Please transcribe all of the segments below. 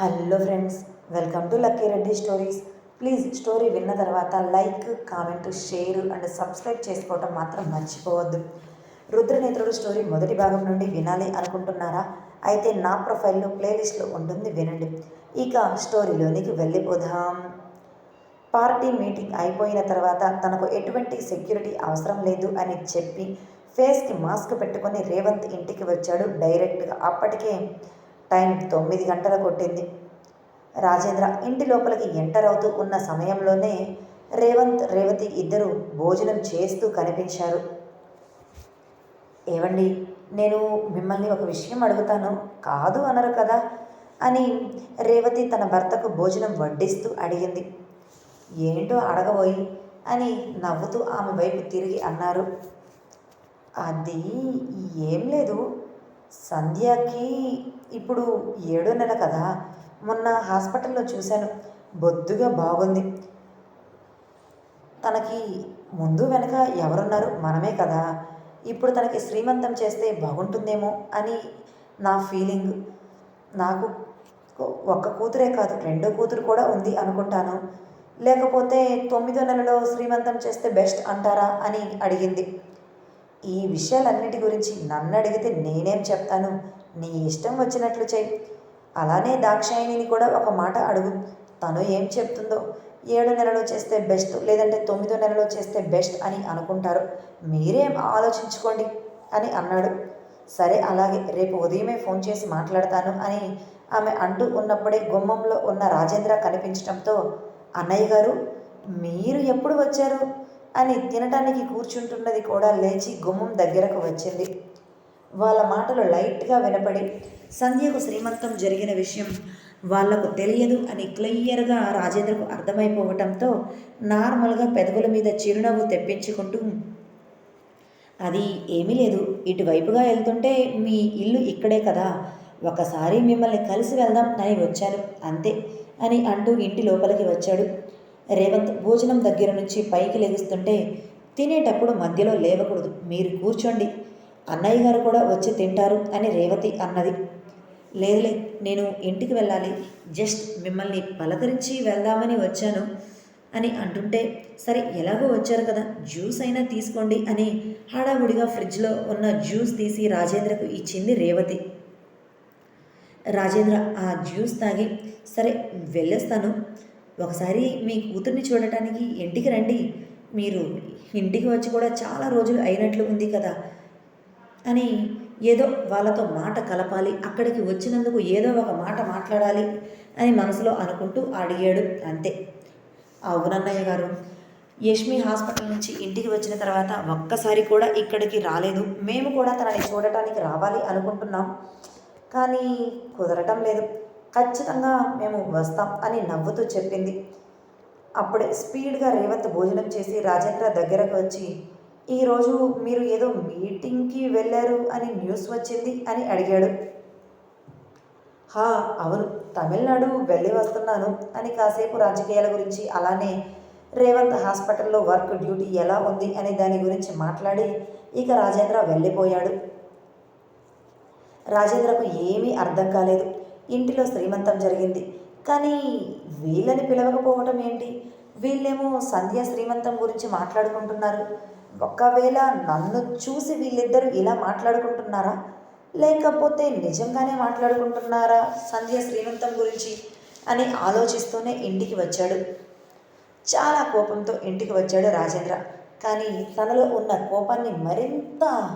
Hello friends welcome to Lucky Reddy stories. Please story విన్న తర్వాత like comment share and subscribe చేసుకోవటం మాత్రం మర్చిపోవద్దు. రుద్రనేత్రుడు స్టోరీ మొదటి భాగం నుండి వినాలి అనుకుంటున్నారా? అయితే నా ప్రొఫైల్లో ప్లేలిస్ట్లో ఉంటుంది వినండి. ఇక స్టోరీలోనికి వెళ్ళిపోదాం. పార్టీ మీటింగ్ అయిపోయిన తర్వాత తనకు ఎటువంటి సెక్యూరిటీ అవసరం లేదు అని చెప్పి ఫేస్కి మాస్క్ పెట్టుకొని రేవంత్ ఇంటికి వచ్చాడు డైరెక్ట్గా. అప్పటికే టైం తొమ్మిది గంటల కొట్టింది. రాజేంద్ర ఇంటి లోపలికి ఎంటర్ అవుతూ ఉన్న సమయంలోనే రేవంత్ రేవతి ఇద్దరు భోజనం చేస్తూ కనిపించారు. ఏవండి నేను మిమ్మల్ని ఒక విషయం అడుగుతాను. కాదు అనరు కదా అని రేవతి తన భర్తకు భోజనం వడ్డిస్తూ అడిగింది. ఏంటో అడగబోయి అని నవ్వుతూ ఆమె వైపు తిరిగి అన్నారు. అది ఏం లేదు. సంధ్యకి ఇప్పుడు ఏడో నెల కదా. మొన్న హాస్పిటల్లో చూశాను. బొద్దుగా బాగుంది. తనకి ముందు వెనక ఎవరున్నారు? మనమే కదా. ఇప్పుడు తనకి శ్రీమంతం చేస్తే బాగుంటుందేమో అని నా ఫీలింగ్. నాకు ఒక్క కూతురే కాదు రెండో కూతురు కూడా ఉంది అనుకుంటాను. లేకపోతే తొమ్మిదో నెలలో శ్రీమంతం చేస్తే బెస్ట్ అంటారా అని అడిగింది. ఈ విషయాలన్నిటి గురించి నన్ను అడిగితే నేనేం చెప్తాను? నీ ఇష్టం వచ్చినట్లు చేయి. అలానే దాక్షాయిని కూడా ఒక మాట అడుగు. తను ఏం చెప్తుందో ఏడు నెలలో చేస్తే బెస్ట్ లేదంటే తొమ్మిదో నెలలో చేస్తే బెస్ట్ అని అనుకుంటారు. మీరేం ఆలోచించుకోండి అని అన్నాడు. సరే అలాగే రేపు ఉదయమే ఫోన్ చేసి మాట్లాడతాను అని ఆమె అంటూ ఉన్నప్పుడే గుమ్మంలో ఉన్న రాజేంద్ర కనిపించడంతో అన్నయ్య గారు మీరు ఎప్పుడు వచ్చారు? అని తినటానికి కూర్చుంటున్నది కూడా లేచి గుమ్మం దగ్గరకు వచ్చింది. వాళ్ళ మాటలు లైట్గా వినపడి సంధ్యకు శ్రీమంతం జరిగిన విషయం వాళ్ళకు తెలియదు అని క్లియర్గా రాజేంద్రకు అర్థమైపోవటంతో నార్మల్గా పెదవుల మీద చిరునవ్వు తెప్పించుకుంటూ అది ఏమీ లేదు ఇటువైపుగా వెళ్తుంటే మీ ఇల్లు ఇక్కడే కదా ఒకసారి మిమ్మల్ని కలిసి వెళ్దాం అని వచ్చాను అంతే అని అంటూ ఇంటి లోపలికి వచ్చాడు. రేవంత్ భోజనం దగ్గర నుంచి పైకి లెగుస్తుంటే తినేటప్పుడు మధ్యలో లేవకూడదు. మీరు కూర్చోండి. అన్నయ్య గారు కూడా వచ్చి తింటారు అని రేవతి అన్నది. లేదులే నేను ఇంటికి వెళ్ళాలి. జస్ట్ మిమ్మల్ని పలకరించి వెళ్దామని వచ్చాను అని అంటుంటే సరే ఎలాగో వచ్చారు కదా జ్యూస్ అయినా తీసుకోండి అని హడావుడిగా ఫ్రిడ్జ్లో ఉన్న జ్యూస్ తీసి రాజేంద్రకు ఇచ్చింది రేవతి. రాజేంద్ర ఆ జ్యూస్ తాగి సరే వెళ్ళేస్తాను. ఒకసారి మీ కూతుర్ని చూడటానికి ఇంటికి రండి. మీరు ఇంటికి వచ్చి కూడా చాలా రోజులు అయినట్లు ఉంది కదా అని ఏదో వాళ్ళతో మాట కలపాలి. అక్కడికి వచ్చినందుకు ఏదో ఒక మాట మాట్లాడాలి అని మనసులో అనుకుంటూ అడిగాడు. అంతే. అవునన్నయ్య గారు యష్మి హాస్పిటల్ నుంచి ఇంటికి వచ్చిన తర్వాత ఒక్కసారి కూడా ఇక్కడికి రాలేదు. మేము కూడా తనని చూడటానికి రావాలి అనుకుంటున్నాం. కానీ కుదరటం లేదు. ఖచ్చితంగా మేము వస్తాం అని నవ్వుతూ చెప్పింది. అప్పుడే స్పీడ్గా రేవంత్ భోజనం చేసి రాజేంద్ర దగ్గరకు వచ్చి ఈరోజు మీరు ఏదో మీటింగ్కి వెళ్ళారు అని న్యూస్ వచ్చింది అని అడిగాడు. హా అవును తమిళనాడు వెళ్ళి వస్తున్నాను అని కాసేపు రాజకీయాల గురించి అలానే రేవంత్ హాస్పిటల్లో వర్క్ డ్యూటీ ఎలా ఉంది అనే దాని గురించి మాట్లాడి ఇక రాజేంద్ర వెళ్ళిపోయాడు. రాజేంద్రకు ఏమీ అర్థం కాలేదు. ఇంటిలో శ్రీమంతం జరిగింది. కానీ వీళ్ళని పిలవకపోవటం ఏంటి? వీళ్ళేమో సంధ్య శ్రీమంతం గురించి మాట్లాడుకుంటున్నారు. ఒకవేళ నన్ను చూసి వీళ్ళిద్దరూ ఇలా మాట్లాడుకుంటున్నారా? లేకపోతే నిజంగానే మాట్లాడుకుంటున్నారా సంధ్య శ్రీమంతం గురించి? అని ఆలోచిస్తూనే ఇంటికి వచ్చాడు. చాలా కోపంతో ఇంటికి వచ్చాడు రాజేంద్ర. కానీ తనలో ఉన్న కోపాన్ని మరింత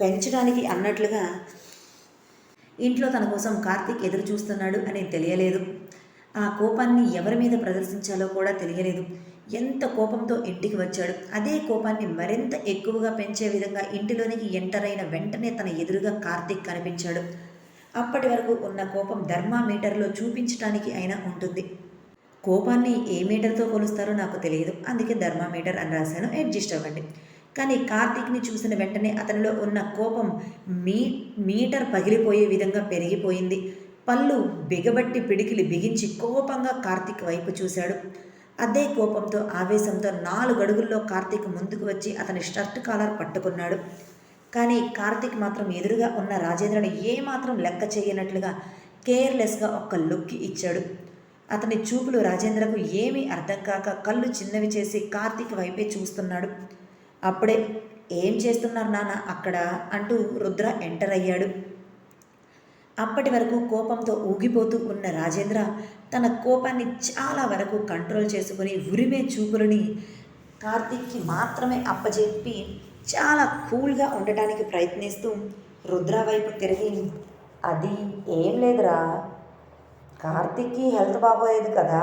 పెంచడానికి అన్నట్లుగా ఇంట్లో తన కోసం కార్తీక్ ఎదురు చూస్తున్నాడు అని తెలియలేదు. ఆ కోపాన్ని ఎవరి మీద ప్రదర్శించాలో కూడా తెలియలేదు. ఎంత కోపంతో ఇంటికి వచ్చాడు. అదే కోపాన్ని మరింత ఎక్కువగా పెంచే విధంగా ఇంటిలోనికి ఎంటర్ అయిన వెంటనే తన ఎదురుగా కార్తీక్ కనిపించాడు. అప్పటి వరకు ఉన్న కోపం ధర్మామీటర్లో చూపించడానికి అయినా ఉంటుంది. కోపాన్ని ఏ మీటర్తో కొలుస్తారో నాకు తెలియదు. అందుకే ధర్మామీటర్ అని రాశాను. అడ్జస్ట్ అవ్వండి. కానీ కార్తీక్ని చూసిన వెంటనే అతనిలో ఉన్న కోపం మీ మీటర్ పగిలిపోయే విధంగా పెరిగిపోయింది. పళ్ళు బిగబట్టి పిడికిలి బిగించి కోపంగా కార్తీక్ వైపు చూశాడు. అదే కోపంతో ఆవేశంతో నాలుగు అడుగుల్లో కార్తీక్ ముందుకు వచ్చి అతని షర్ట్ కాలర్ పట్టుకున్నాడు. కానీ కార్తీక్ మాత్రం ఎదురుగా ఉన్న రాజేంద్రని ఏమాత్రం లెక్క చేయనట్లుగా కేర్లెస్గా ఒక్క లుక్ ఇచ్చాడు. అతని చూపులు రాజేంద్రకు ఏమీ అర్థం కాక కళ్ళు చిన్నవి చేసి కార్తీక్ వైపే చూస్తున్నాడు. అప్పుడే ఏం చేస్తున్నారు నాన్న అక్కడ? అంటూ రుద్ర ఎంటర్ అయ్యాడు. అప్పటి వరకు కోపంతో ఊగిపోతూ ఉన్న రాజేంద్ర తన కోపాన్ని చాలా వరకు కంట్రోల్ చేసుకుని ఉరిమే చూపులని కార్తీక్కి మాత్రమే అప్పజెప్పి చాలా కూల్గా ఉండటానికి ప్రయత్నిస్తూ రుద్ర వైపు తిరిగి అది ఏం లేదురా. కార్తీక్కి హెల్త్ బాగోలేదు కదా.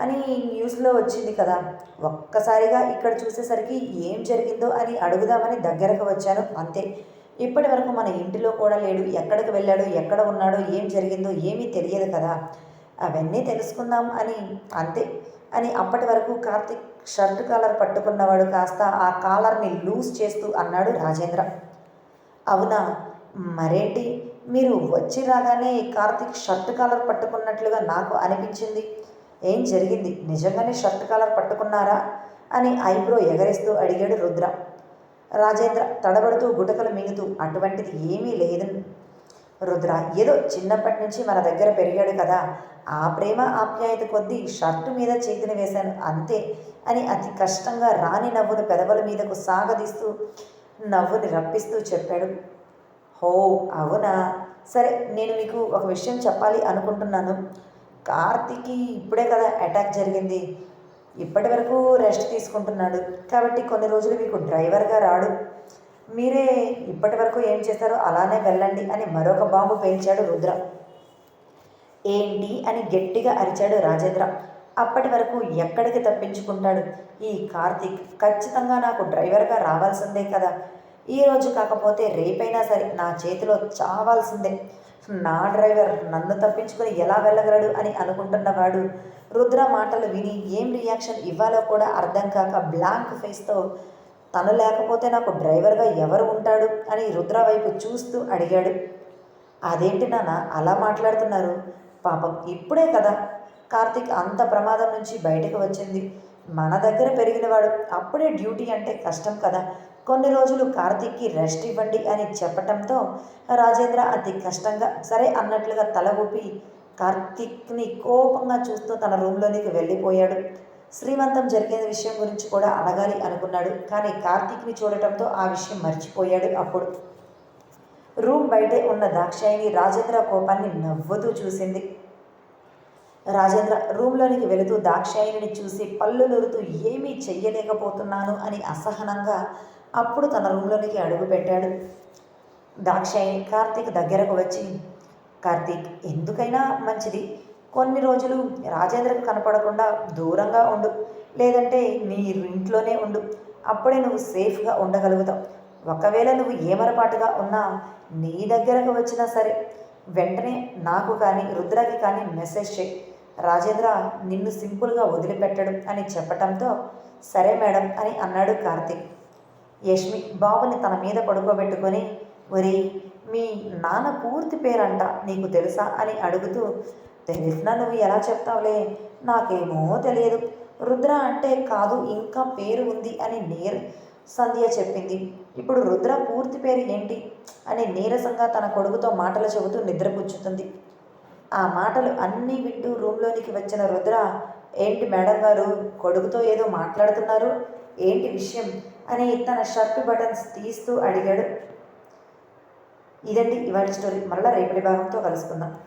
అని న్యూస్లో వచ్చింది కదా. ఒక్కసారిగా ఇక్కడ చూసేసరికి ఏం జరిగిందో అని అడుగుదామని దగ్గరకు వచ్చాను అంతే. ఇప్పటి వరకు మన ఇంటిలో కూడా లేడు ఎక్కడికి వెళ్ళాడు ఎక్కడ ఉన్నాడో ఏం జరిగిందో ఏమీ తెలియదు కదా. అవన్నీ తెలుసుకుందాం అని అంతే. అని అప్పటి వరకు కార్తిక్ షర్ట్ కాలర్ పట్టుకున్నవాడు కాస్త ఆ కాలర్ని లూజ్ చేస్తూ అన్నాడు రాజేంద్ర. అవునా? మరేంటి? మీరు వచ్చి రాగానే కార్తిక్ షర్ట్ కాలర్ పట్టుకున్నట్లుగా నాకు అనిపించింది. ఏం జరిగింది? నిజంగానే షర్ట్ కాలర్ పట్టుకున్నారా? అని ఐబ్రో ఎగరేస్తూ అడిగాడు రుద్ర. రాజేంద్ర తడబడుతూ గుటకలు మింగుతూ అటువంటిది ఏమీ లేదు. రుద్ర ఏదో చిన్నప్పటి నుంచి మన దగ్గర పెరిగాడు కదా. ఆ ప్రేమ ఆప్యాయత కొద్దీ షర్టు మీద చేతిని వేశాను అంతే అని అతి కష్టంగా రాని నవ్వును పెదవుల మీదకు సాగదీస్తూ నవ్వుని రప్పిస్తూ చెప్పాడు. హో అవునా? సరే నేను మీకు ఒక విషయం చెప్పాలి అనుకుంటున్నాను. కార్తీకి ఇప్పుడే కదా అటాక్ జరిగింది. ఇప్పటి వరకు రెస్ట్ తీసుకుంటున్నాడు. కాబట్టి కొన్ని రోజులు మీకు డ్రైవర్గా రాడు. మీరే ఇప్పటి వరకు ఏం చేస్తారో అలానే వెళ్ళండి అని మరొక బాంబు పేల్చాడు రుద్ర. ఏంటి అని గట్టిగా అరిచాడు రాజేంద్ర. అప్పటి వరకు ఎక్కడికి తప్పించుకుంటాడు ఈ కార్తీక్? ఖచ్చితంగా నాకు డ్రైవర్గా రావాల్సిందే కదా. ఈరోజు కాకపోతే రేపైనా సరే నా చేతిలో చావాల్సిందే. నా డ్రైవర్ నన్ను తప్పించుకుని ఎలా వెళ్ళగలడు అని అనుకుంటున్నవాడు రుద్ర మాటలు విని ఏం రియాక్షన్ ఇవ్వాలో కూడా అర్థం కాక బ్లాంక్ ఫేస్తో తను లేకపోతే నాకు డ్రైవర్గా ఎవరు ఉంటాడు అని రుద్ర వైపు చూస్తూ అడిగాడు. అదేంటి నాన్న అలా మాట్లాడుతున్నారు? పాపం ఇప్పుడే కదా కార్తీక్ అంత ప్రమాదం నుంచి బయటకు వచ్చింది. మన దగ్గర పెరిగినవాడు అప్పుడే డ్యూటీ అంటే కష్టం కదా కొన్ని రోజులు కార్తీక్కి రెస్ట్ ఇవ్వండి అని చెప్పటంతో రాజేంద్ర అతి కష్టంగా సరే అన్నట్లుగా తల ఊపి కార్తీక్ని కోపంగా చూస్తూ తన రూమ్లోనికి వెళ్ళిపోయాడు. శ్రీమంతం జరిగిన విషయం గురించి కూడా అడగాలి అనుకున్నాడు కానీ కార్తీక్ని చూడటంతో ఆ విషయం మర్చిపోయాడు అప్పుడు. రూమ్ బయటే ఉన్న దాక్షాయిని రాజేంద్ర కోపాన్ని నవ్వుతూ చూసింది. రాజేంద్ర రూమ్లోనికి వెళుతూ దాక్షాయిని చూసి పళ్ళు నొరుతూ ఏమీ చెయ్యలేకపోతున్నాను అని అసహనంగా అప్పుడు తన రూమ్లోనికి అడుగుపెట్టాడు దాక్షాయిని కార్తీక్ దగ్గరకు వచ్చి కార్తీక్ ఎందుకైనా మంచిది. కొన్ని రోజులు రాజేంద్రకు కనపడకుండా దూరంగా ఉండు. లేదంటే నీ ఇంట్లోనే ఉండు. అప్పుడే నువ్వు సేఫ్గా ఉండగలుగుతావు. ఒకవేళ నువ్వు ఏమరపాటుగా ఉన్నా నీ దగ్గరకు వచ్చినా సరే వెంటనే నాకు కానీ రుద్రకి కానీ మెసేజ్ చేయి. రాజేంద్ర నిన్ను సింపుల్గా వదిలిపెట్టడం అని చెప్పటంతో సరే మేడం అని అన్నాడు కార్తీక్. యష్మి బాబుని తన మీద పడుకోబెట్టుకొని ఒరి మీ నాన్న పూర్తి పేరంట నీకు తెలుసా? అని అడుగుతూ తెలిసినా నువ్వు ఎలా చెప్తావులే? నాకేమో తెలియదు. రుద్ర అంటే కాదు ఇంకా పేరు ఉంది అని నీర్ సంధ్య చెప్పింది. ఇప్పుడు రుద్ర పూర్తి పేరు ఏంటి? అని నీరసంగా తన కొడుకుతో మాటలు చెబుతూ నిద్రపుచ్చుతుంది. ఆ మాటలు అన్నీ వింటూ రూమ్లోనికి వచ్చిన రుద్ర ఏంటి మేడం గారు కొడుకుతో ఏదో మాట్లాడుతున్నారు? ఏంటి విషయం? అని తన షర్ట్ బటన్స్ తీస్తూ అడిగాడు. ఇదండి ఇవాళ స్టోరీ. మళ్ళీ రేపటి భాగంతో కలుసుకుందాం.